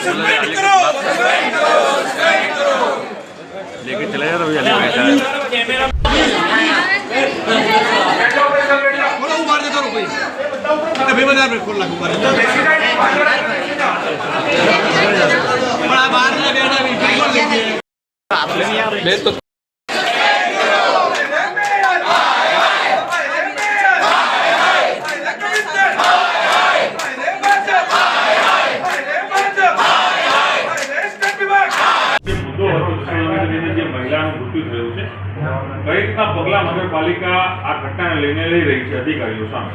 Suspend करो लेके चले जा रहा हूँ बैठा है થોડો ઉભાર જતો રહો કોઈ એટલે બે બધા ખોલ નાખ ઉભાર પણ આ બહાર ના બેઠા બી ટાઈમર લઈ ગયા मैं तो છે કઈ રીતના પગલાં નગરપાલિકા આ ઘટનાને લઈને લઈ રહી છે અધિકારીઓ સામે?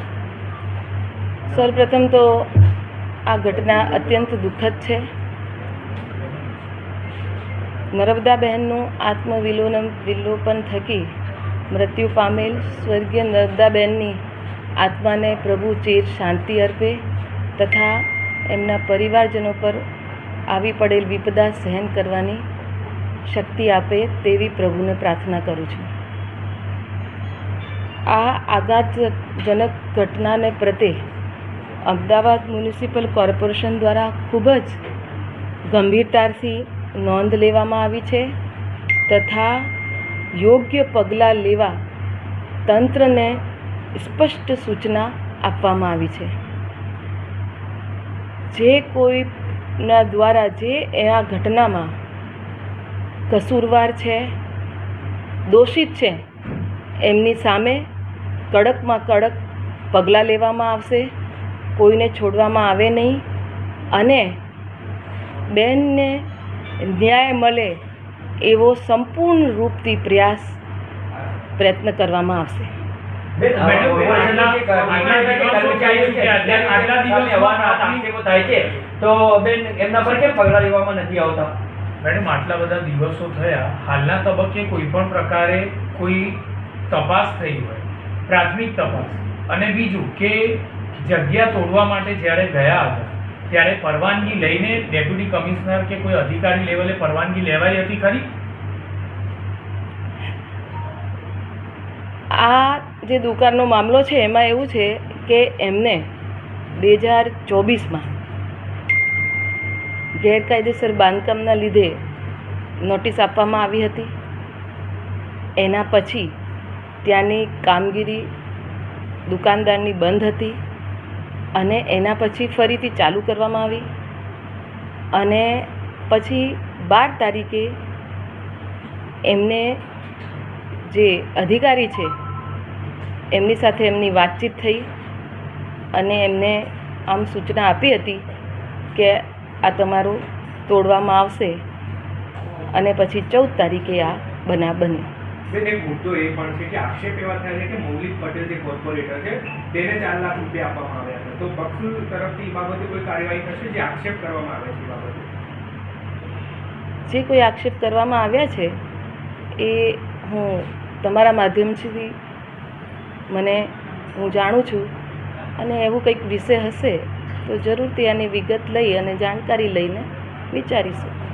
સૌપ્રથમ તો આ ઘટના અત્યંત દુઃખદ છે. નર્મદાબહેનનું આત્મવિલોલન વિલોપન થકી મૃત્યુ પામેલ સ્વર્ગીય નર્મદાબહેનની આત્માને પ્રભુ ચીર શાંતિ અર્પે તથા એમના પરિવારજનો પર આવી પડેલ વિપદા સહન કરવાની શક્તિ આપે તેવી પ્રભુને પ્રાર્થના કરું છું. આ આઘાતજનક ઘટનાને પ્રત્યે અમદાવાદ મ્યુનિસિપલ કોર્પોરેશન દ્વારા ખૂબ જ ગંભીરતાથી નોંધ લેવામાં આવી છે તથા યોગ્ય પગલાં લેવા તંત્રને સ્પષ્ટ સૂચના આપવામાં આવી છે. જે કોઈના દ્વારા જે આ ઘટનામાં કસૂરવાર છે દોષિત છે એમની સામે કડકમાં કડક પગલાં લેવામાં આવશે કોઈને છોડવામાં આવે નહીં અને બેનને ન્યાય મળે એવો સંપૂર્ણ રૂપથી પ્રયાસ પ્રયત્ન કરવામાં આવશે તો બેન એમના પર કેમ પગલાં લેવામાં નથી આવતા મેડમ, આટલા બધા દિવસો થયા, હાલના તબક્કે કોઈ પણ પ્રકારે કોઈ તપાસ થઈ હોય, પ્રાથમિક તપાસ. અને બીજું કે જગ્યા તોડવા માટે જ્યારે ગયા હતા, ત્યારે પરવાનગી લઈને ડેપ્યુટી કમિશનર કે કોઈ અધિકારી લેવલે પરવાનગી લેવાઈ હતી ખરી? આ જે દુકાનનો મામલો છે, એમાં એવું છે કે એમને બે હજાર ચોવીસમાં ગેરકાયદેસર બાંધકામના લીધે નોટિસ આપવામાં આવી હતી. એના પછી ત્યાંની કામગીરી દુકાનદારની બંધ હતી અને એના પછી ફરીથી ચાલુ કરવામાં આવી અને પછી બાર તારીખે એમને જે અધિકારી છે એમની સાથે એમની વાતચીત થઈ અને એમને આમ સૂચના આપી હતી કે આ તમારું તોડવામાં આવશે. અને પછી ચૌદ તારીખે આ બનાવ બન્યો બેન એક મુદ્દો એ પણ છે કે આક્ષેપ એવા થયા છે કે મૌલિક પટેલ જે કોર્પોરેટર છે તેને ચાર લાખ રૂપિયા આપવામાં આવ્યા હતા તો પક્ષ તરફથી એ બાબતે કોઈ કાર્યવાહી થશે? જે આક્ષેપ કરવામાં આવે છે એ બાબતે? જે કોઈ આક્ષેપ કરવામાં આવ્યા છે એ હું તમારા માધ્યમથી મને હું જાણું છું. અને એવું કંઈક વિષય હશે. તો જરૂરથી આની વિગત લઈ અને જાણકારી લઈને વિચારીશું.